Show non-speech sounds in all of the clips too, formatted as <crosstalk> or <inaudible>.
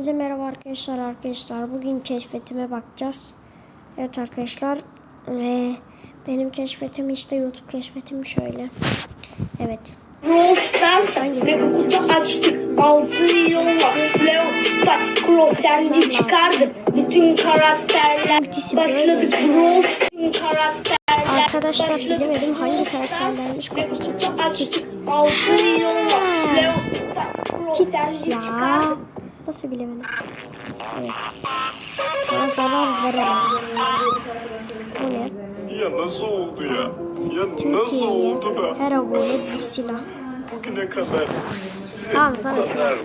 Size merhaba arkadaşlar arkadaşlar bugün keşfetime bakacağız. Evet arkadaşlar ve benim keşfetim işte YouTube keşfetim şöyle. Evet. Brawl Stars Hangi ve bölüm? kutu açtık. 6 yılla Leo Star Cross yani çıkardık. Bütün karakterler Ultisi başladık. böyleymiş. Brawl bütün karakterler Arkadaşlar bilemedim hangi karakterlermiş kutu açtık. 6 yılla Leo Star Cross Kit yani ya. çıkardık. Nasıl bilemedim. Evet. Sana zarar veremez. Bu ne? Ya nasıl oldu ya? Ya nasıl oldu da her abone bir silah. bugüne kadar Tamam sana kadar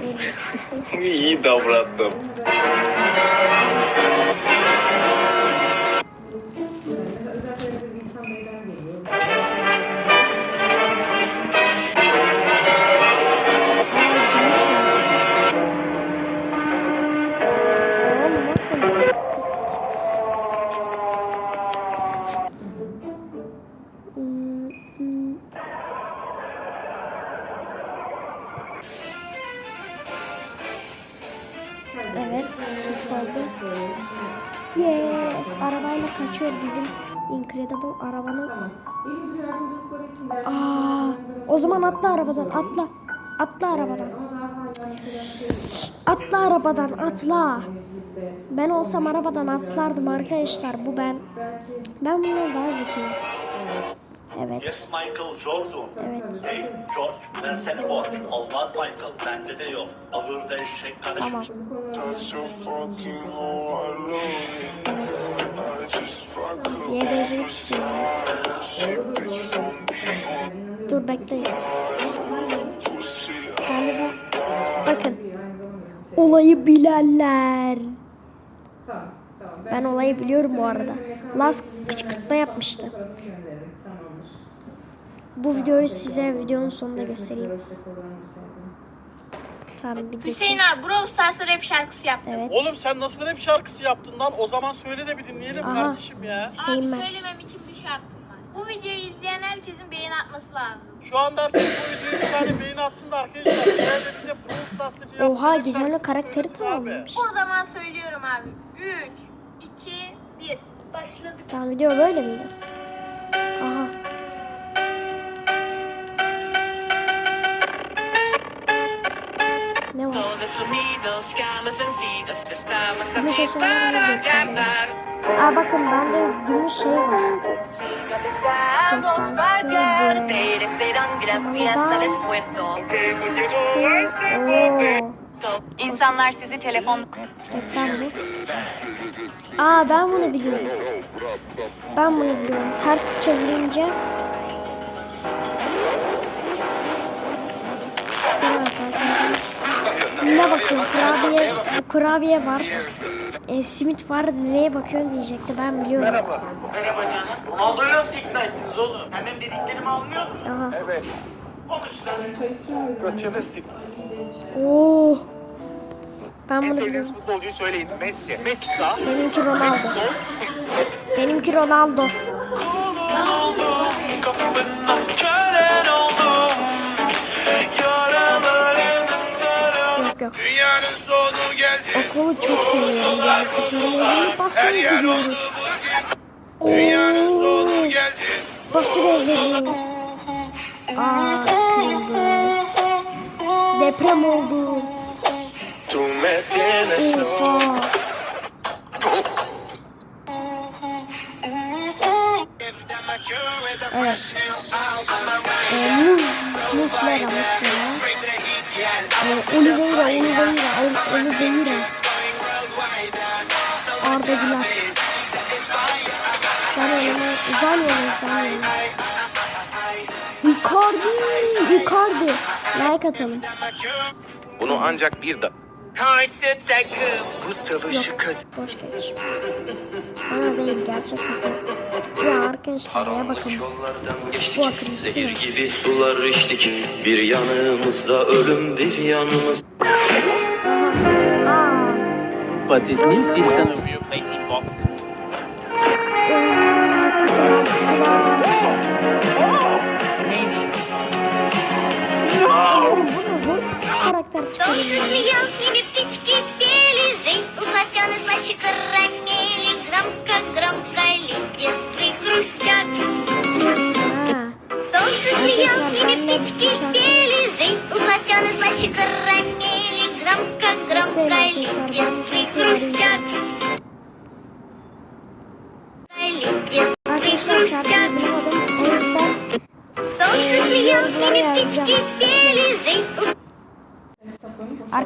<laughs> iyi davrandım. Oldum. Yes, arabayla kaçıyor bizim Incredible arabanın. Aa, o zaman atla arabadan, atla. Atla arabadan. Atla arabadan, atla. Ben olsam arabadan atlardım arkadaşlar. Bu ben. Ben bundan daha zekiyim. Evet. Yes Michael Jordan. Evet. Hey George versene borç. Olmaz Michael bende de yok. Ahırda eşek karışmış. Tamam. From Dur pussy. Galiba. Bakın. Olayı bilenler. Tamam. Ben olayı biliyorum bu arada. Las kışkırtma yapmıştı. Bu videoyu size videonun sonunda göstereyim. Tamam bir Hüseyin abi Brawl Stars'a rap şarkısı yaptım. Evet. Oğlum sen nasıl rap şarkısı yaptın lan? O zaman söyle de bir dinleyelim Aha. kardeşim ya. Hüseyin abi Mert. söylemem için bir şartım var. Bu videoyu izleyen herkesin beğeni atması lazım. Şu anda herkes bu videoya bir tane beğeni atsın da arkadaşlar. İleride bize Brawl Stars'taki yaptığı Oha rap gizemli şarkısını karakteri söylesin abi. tamamlamış. O zaman söylüyorum abi. 3, 2, 1. Başladık. Tamam video böyle miydi? Aha. Ne var? Gümüş para göstereyim. Aa bakın bende gümüş şey var. Vamos pagar, merecerán İnsanlar sizi telefon bu. Aa ben bunu biliyorum. Ben bunu biliyorum. Ters çevirince. Ne bakıyorsun? Kurabiye, kurabiye var. E, simit var. Neye bakıyorsun diyecekti. Ben biliyorum. Merhaba canım. Ronaldo'yu nasıl ikna ettiniz oğlum? Hem benim dediklerimi anlıyor musun? Aha. Konuştular. Çay istemiyorum. Oo. Ben En bunu sevdiğiniz biliyorum. futbolcuyu söyleyin. Messi. Messi sağ. Benimki Messi Ronaldo. sol. Benimki Ronaldo. Yok yok. Dünyanın sonu geldi. Okulu çok seviyorum. Yani kızların evini basmaya gidiyoruz. Dünyanın sonu geldi. Basır evleri. Aa kırıldı. Deprem oldu. Tú me tienes Oha. Evet. Ee, muslera, muslera. Ee, Oliveira, Oliveira, Ol- Oliveira. Arda Güler. Zanyolu, Zanyolu, Zanyolu. Icardi, Icardi. Like atalım. Bunu ancak bir da Karşı takım. Bu savaşı kaz... Boş geç. Bana değil gerçekten. Ya arkadaşlar ya bakın. Bu akıllı. Zehir gibi sular içtik Bir yanımızda ölüm bir yanımız. But this new system of replacing boxes. Солнце смеялся с ними птички пели, Жизнь у славян из карамели Громко-громко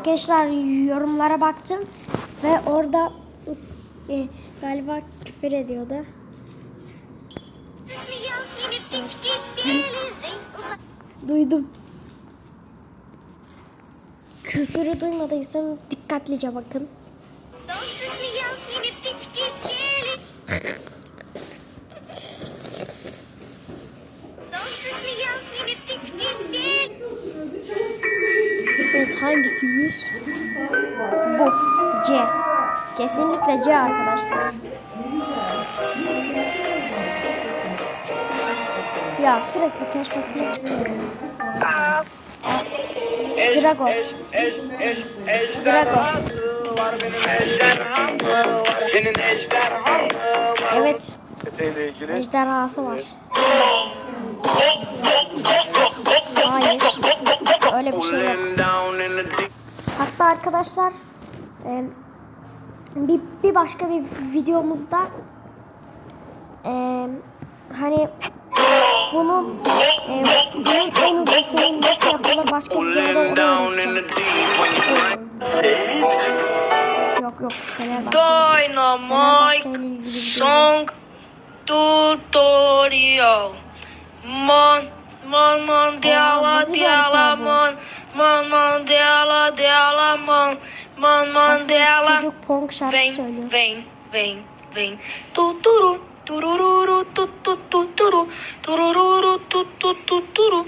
Arkadaşlar yorumlara baktım ve orada e, galiba küfür ediyordu. Duydum. Küfürü duymadıysam dikkatlice bakın. Evet hangisi 100? Bu. C. Kesinlikle C arkadaşlar. Ya sürekli keşfetime çıkıyor. Drago. Drago. Senin ejderhan Evet. Eteğiyle ilgili. Ejderhası var. Hayır. Öyle bir şey yok. Hatta arkadaşlar e, bir, bir başka bir videomuzda e, hani bunu e, bunun en uzun şeyin nasıl yapılır başka bir videoda onu öğreteceğim. Yok yok. Dynamite. Song Tutorial Mon Mon, mon, dela, dela, mon. Mon, mon, dela, dela, mon. Mon, mon, dela. Vem, vem, vem, vem. Tuturu, turururu, tututuru, turururu, tututuru, tururu.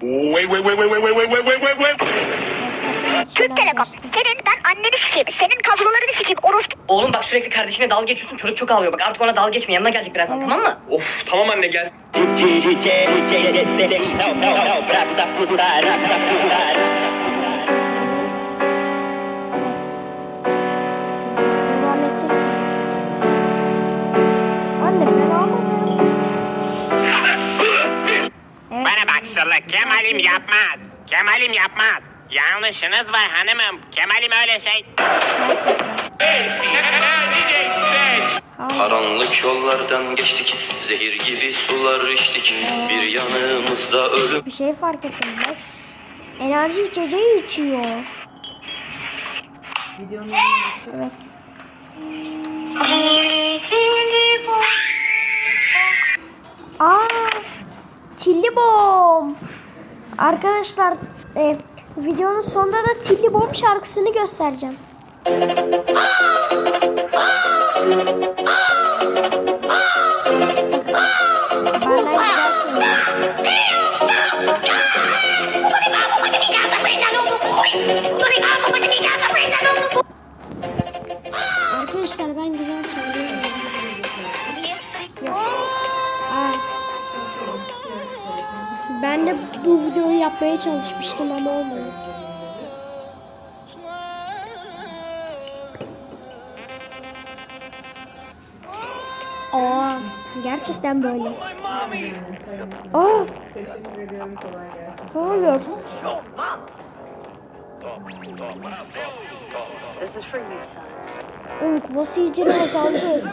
Wait, wait, wait, wait, wait, wait, wait, wait, wait, wait. Türk Telekom. Senin ben anneni sikeyim Senin kablolarını sikeyim Orospu Oğlum bak sürekli kardeşine dalga geçiyorsun çocuk çok ağlıyor bak artık ona dalga geçme yanına gelecek birazdan tamam mı? Of tamam anne gel. Bana bak Sırlık, Kemal'im yapmaz. Kemal'im yapmaz. Yanlışınız var hanımım. Kemal'im öyle şey. Karanlık yollardan geçtik Zehir gibi sular içtik Bir yanımızda ölüm Bir şey fark ettim. Max enerji içeceği içiyor. Videonun Evet. Aa, Tilli Bom. Arkadaşlar e, videonun sonunda da Tilli Bom şarkısını göstereceğim. Arkadaşlar ben güzel söylüyorum. Ben de bu videoyu yapmaya çalışmıştım ama olmadı. Aa, gerçekten böyle. Aa, teşekkür ediyorum kolay gelsin. ne oluyor? This is for you, son. Onun kupası iyice azaldı.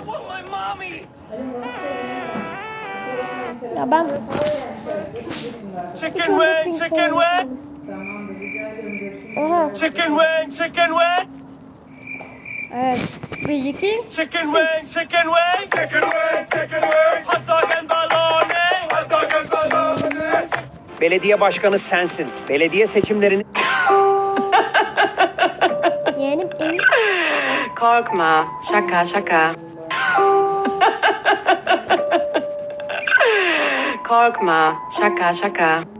Ya ben Chicken wing, chicken wing, Tamam da rica ederim görüşürüz. Aha, chicken wing, chicken wing, evet. Bir iki. chicken wing, chicken wing, chicken wing, chicken wing. Hot dog and bologna, hot dog and bologna. Belediye başkanı sensin. Belediye seçimlerini Yeğenim iyi. Korkma. Şaka şaka. Korkma, Shaka Shaka.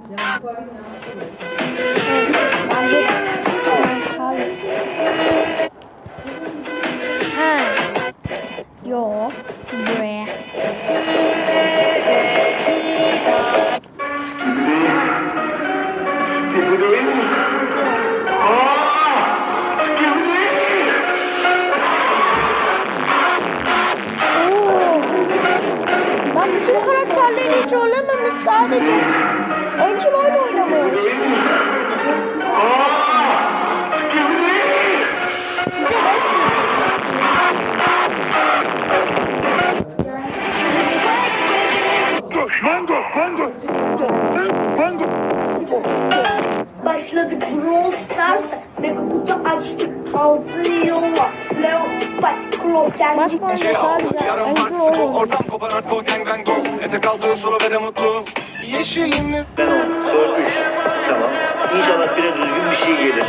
sadece. Öncü var mı Klop geldi. Baş parmağı sadece Angel olur. Ortam kopar arko gang gang go Ete kaldığı sulu ve de mutlu Ben. Soru 3. Tamam. İnşallah bire düzgün bir şey gelir.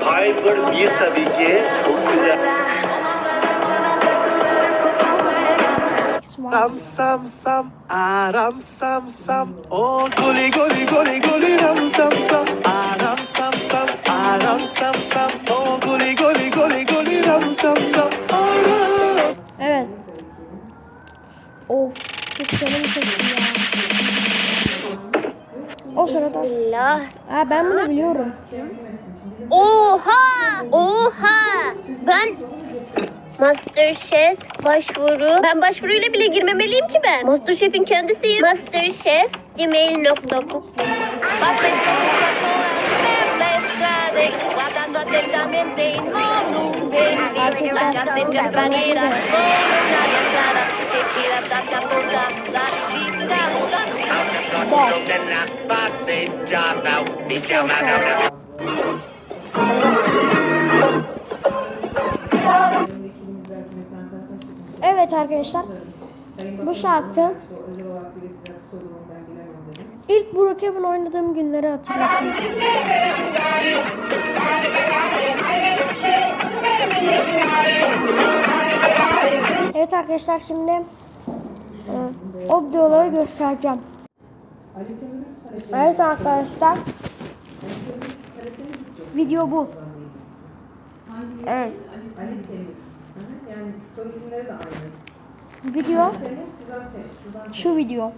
Piper 1 tabii ki. Çok güzel. Ram sam sam aram sam sam O goli goli goli goli ram sam sam aram sam sam aram sam sam Ha ben bunu biliyorum. Oha! Oha! Ben Masterchef başvuru. Ben başvuruyla bile girmemeliyim ki ben. Masterchef'in kendisiyim. Masterchef gmail.com Evet arkadaşlar. Bu şarkı ilk Brookhaven oynadığım günleri hatırlatıyor. Evet arkadaşlar şimdi e, o videoları göstereceğim. Evet arkadaşlar. Video bu. Evet. Ali hı. Yani soy isimleri de aynı. Video şu video.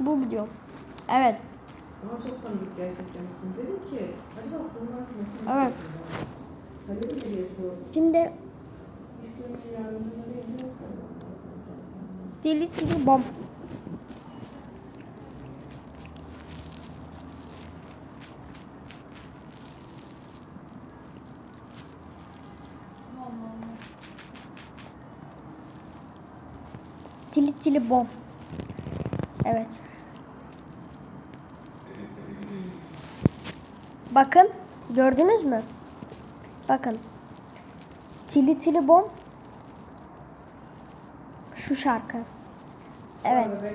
Bu video. Evet. Ama çok tanıdık gerçekten isim. Dedim ki acaba bunlar sınıfı Evet. Şimdi dili dili bom. Tili tili bom. Evet. Bakın gördünüz mü? Bakın. Tili Tili Bom. Şu şarkı. Evet.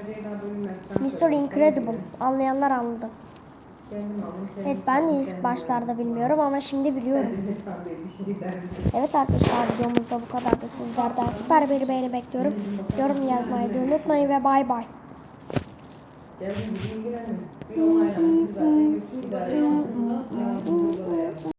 Mr. Incredible. Anlayanlar anladı. Evet ben de ilk başlarda bilmiyorum ama şimdi biliyorum. <laughs> Evet arkadaşlar videomuzda bu kadar da sizlerden süper bir beğeni bekliyorum. Yorum yazmayı da unutmayın ve bay bay. İlgilenmiyor. Bir. Zaten güç idare etmesinden sonra